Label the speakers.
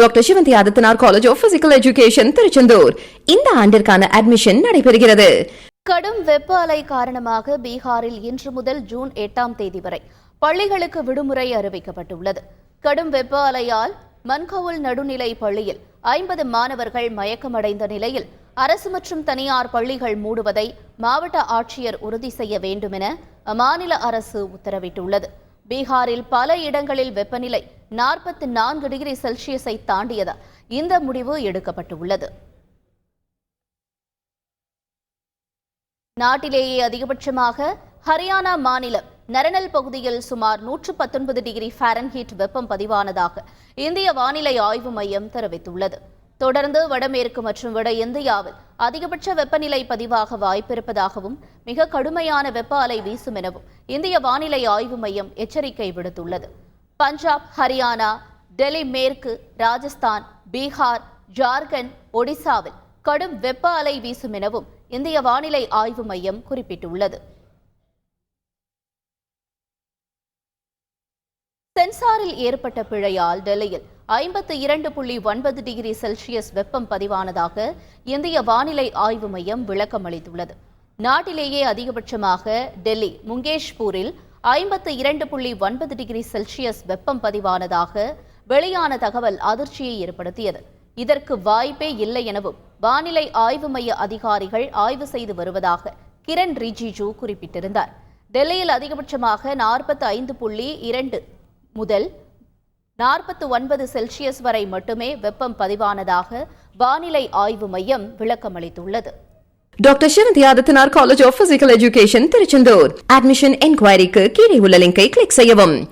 Speaker 1: Doctor Sivanthi Adithanar college of physical education Tiruchendur இந்த ஆண்டிற்கான admission நடைபெறுகிறது.
Speaker 2: கடும் வெப்ப அலை காரணமாக பீகாரில் இன்று முதல் ஜூன் எட்டாம் தேதி வரை பள்ளிகளுக்கு விடுமுறை அறிவிக்கப்பட்டுள்ளது. கடும் வெப்ப அலையால் மன்கவுல் நடுநிலை பள்ளியில் ஐம்பது மாணவர்கள் மயக்கமடைந்த நிலையில் அரசு மற்றும் தனியார் பள்ளிகள் மூடுவதை மாவட்ட ஆட்சியர் உறுதி செய்ய வேண்டும் என அம்மாநில அரசு உத்தரவிட்டுள்ளது. பீகாரில் பல இடங்களில் வெப்பநிலை நாற்பத்தி நான்கு டிகிரி செல்சியஸை தாண்டியதால் இந்த முடிவு எடுக்கப்பட்டுள்ளது. நாட்டிலேயே அதிகபட்சமாக ஹரியானா மாநிலம் நரணல் பகுதியில் சுமார் நூற்று பத்தொன்பது டிகிரி ஃபாரன்ஹீட் வெப்பம் பதிவானதாக இந்திய வானிலை ஆய்வு மையம் தெரிவித்துள்ளது. தொடர்ந்து வடமேற்கு மற்றும் வட இந்தியாவில் அதிகபட்ச வெப்பநிலை பதிவாக வாய்ப்பிருப்பதாகவும் மிக கடுமையான வெப்ப அலை வீசும் எனவும் இந்திய வானிலை ஆய்வு மையம் எச்சரிக்கை விடுத்துள்ளது. பஞ்சாப் ஹரியானா டெல்லி மேற்கு ராஜஸ்தான் பீகார் ஜார்க்கண்ட் ஒடிசாவில் கடும் வெப்ப அலை வீசும் எனவும் இந்திய வானிலை ஆய்வு மையம் குறிப்பிட்டுள்ளது. சென்சாரில் ஏற்பட்ட பிழையால் டெல்லியில் ஐம்பத்து இரண்டு புள்ளி ஒன்பது டிகிரி செல்சியஸ் வெப்பம் பதிவானதாக இந்திய வானிலை ஆய்வு மையம் விளக்கம் அளித்துள்ளது நாட்டிலேயே அதிகபட்சமாக டெல்லி முங்கேஷ்பூரில் ஐம்பத்து இரண்டு புள்ளி ஒன்பது டிகிரி செல்சியஸ் வெப்பம் பதிவானதாக வெளியான தகவல் அதிர்ச்சியை ஏற்படுத்தியது. இதற்கு வாய்ப்பே இல்லை எனவும் வானிலை ஆய்வு மைய அதிகாரிகள் ஆய்வு செய்து வருவதாக கிரண் ரிஜிஜு குறிப்பிட்டிருந்தார். டெல்லியில் அதிகபட்சமாக நாற்பத்தி ஐந்து புள்ளி இரண்டு முதல் நாற்பத்து ஒன்பது செல்சியஸ் வரை மட்டுமே வெப்பம் பதிவானதாக வானிலை ஆய்வு மையம் விளக்கமளித்துள்ளது.
Speaker 1: Doctor Sivanthi Adithanar college of physical education Tiruchendur admission என்கொயரிக்கு கீழே உள்ள லிங்கை கிளிக் செய்யவும்.